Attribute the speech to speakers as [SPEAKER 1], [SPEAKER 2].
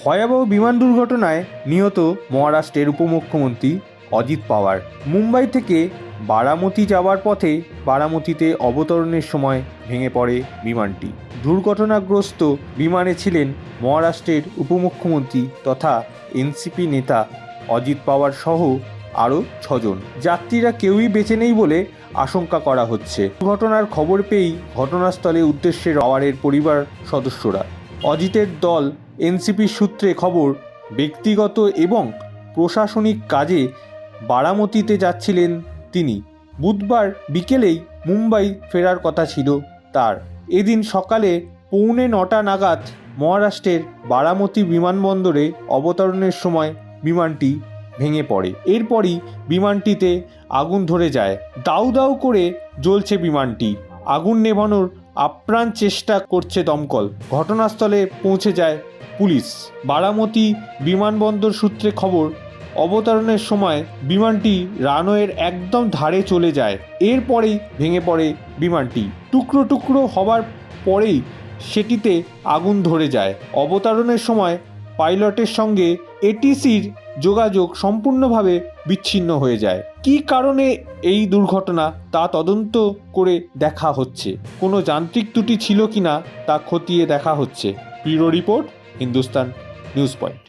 [SPEAKER 1] ভয়াবহ বিমান দুর্ঘটনায় নিহত মহারাষ্ট্রের উপমুখ্যমন্ত্রী অজিত পাওয়ার। মুম্বাই থেকে বারামতি যাওয়ার পথে বারামতিতে অবতরণের সময় ভেঙে পড়ে বিমানটি। দুর্ঘটনাগ্রস্ত বিমানে ছিলেন মহারাষ্ট্রের উপমুখ্যমন্ত্রী তথা এনসিপি নেতা অজিত পাওয়ার সহ আরও ছজন। যাত্রীরা কেউই বেঁচে নেই বলে আশঙ্কা করা হচ্ছে। ঘটনার খবর পেয়েই ঘটনাস্থলে উদ্দেশ্যে পাওয়ারের পরিবার সদস্যরা অজিতের দল এনসিপির সূত্রে খবর, ব্যক্তিগত এবং প্রশাসনিক কাজে বারামতিতে যাচ্ছিলেন তিনি। বুধবার বিকেলেই মুম্বাই ফেরার কথা ছিল তার। এদিন সকালে পৌনে নটা নাগাদ মহারাষ্ট্রের বারামতি বিমানবন্দরে অবতরণের সময় বিমানটি ভেঙে পড়ে। এরপরই বিমানটিতে আগুন ধরে যায়। দাউ দাউ করে জ্বলছে বিমানটি। আগুন নেভানোর আপ্রাণ চেষ্টা করছে দমকল। ঘটনাস্থলে পৌঁছে যায় পুলিশ। বারামতি বিমানবন্দর সূত্রে খবর, অবতরণের সময় বিমানটি রানওয়ের একদম ধারে চলে যায়। এরপরেই ভেঙে পড়ে বিমানটি। টুকরো টুকরো হবার পরেই সেটিতে আগুন ধরে যায়। অবতরণের সময় পাইলটের সঙ্গে এটিসির যোগাযোগ সম্পূর্ণভাবে বিচ্ছিন্ন হয়ে যায়। কি কারণে এই দুর্ঘটনা তা তদন্ত করে দেখা হচ্ছে? কোনো যান্ত্রিক ত্রুটি ছিল কিনা তা খতিয়ে দেখা হচ্ছে। Bureau report, Hindustan news point.